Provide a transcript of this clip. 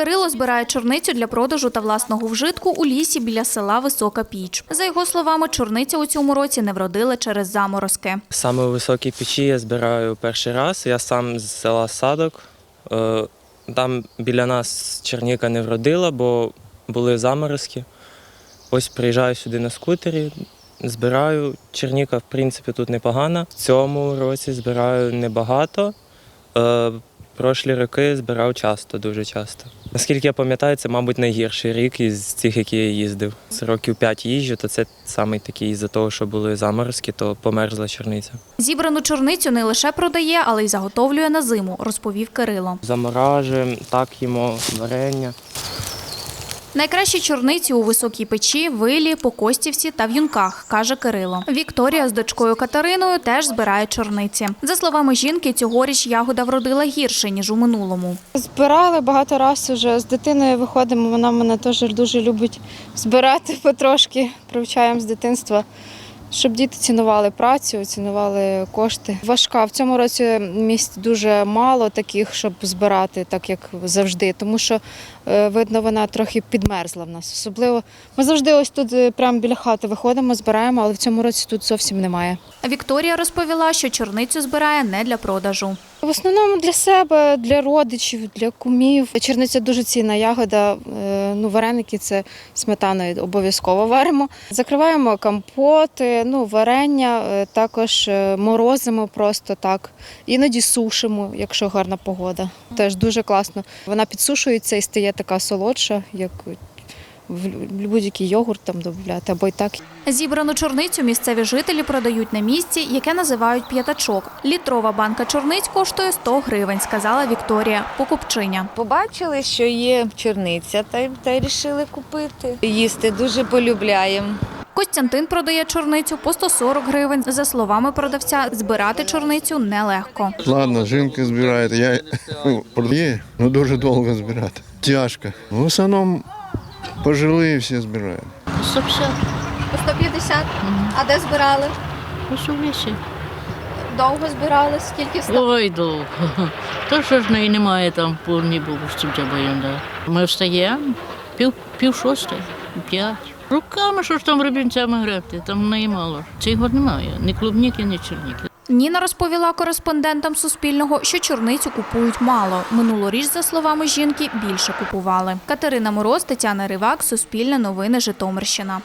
Кирило збирає чорницю для продажу та власного вжитку у лісі біля села Висока Піч. За його словами, чорниця у цьому році не вродила через заморозки. Саме у високій печі я збираю перший раз. Я сам з села Садок. Е, Там біля нас черніка не вродила, бо були заморозки. Ось приїжджаю сюди на скутері, збираю. Черніка, в принципі, тут непогана. В цьому році збираю небагато. Прошлі роки збирав часто, дуже часто. Наскільки я пам'ятаю, це, мабуть, найгірший рік із тих, які я їздив. З років п'ять їжджу, то це саме такий із-за того, що були заморозки, то померзла чорниця. Зібрану чорницю не лише продає, але й заготовлює на зиму, розповів Кирило. Заморажуємо, так їмо варення. Найкращі чорниці у високій печі, вилі, покостівці та в юнках, каже Кирило. Вікторія з дочкою Катериною теж збирає чорниці. За словами жінки, цьогоріч ягода вродила гірше ніж у минулому. Збирали багато разів вже з дитиною виходимо. Вона мене теж дуже любить збирати потрошки, привчаємо з дитинства, щоб діти цінували працю, цінували кошти. Важка в цьому році місць дуже мало таких, щоб збирати, так як завжди, тому що е, видно, вона трохи підмерзла в нас. Особливо ми завжди ось тут е, прямо біля хати виходимо, збираємо, але в цьому році тут зовсім немає. Вікторія розповіла, що чорницю збирає не для продажу. В основному для себе, для родичів, для кумів. Черниця дуже цінна ягода. Ну, вареники це сметаною обов'язково варимо. Закриваємо компоти, ну, варення, е, також е, морозимо просто так. Іноді сушимо, якщо гарна погода. Теж дуже класно. Вона підсушується і стає така солодша, як в будь-який йогурт там додати, або й так Зібрану чорницю місцеві жителі продають на місці, яке називають п'ятачок. Літрова банка чорниць коштує 100 гривень, сказала Вікторія, покупчиня. Побачили, що є чорниця, та й та й рішили купити. Їсти дуже полюбляємо. Костянтин продає чорницю по 140 гривень. За словами продавця, збирати чорницю нелегко. Ладно, жінка збирає, я ну, продаю, ну дуже довго збирати. Тяжко. В основному пожилі всі збирають. 150 По 150? А де збирали? посувіші. Довго збирали? Скільки Ой, довго. То що ж неї немає там повні бабусі баянда. Ми встаємо пів, пів шостої, п'ять. Руками що ж там рибінцями гребти, там в неї мало. Цього немає. Ні клубніки, ні черніки. Ніна розповіла кореспондентам Суспільного, що чорницю купують мало. Минулоріч, за словами жінки, більше купували. Катерина Мороз, Тетяна Ривак, Суспільне новини, Житомирщина.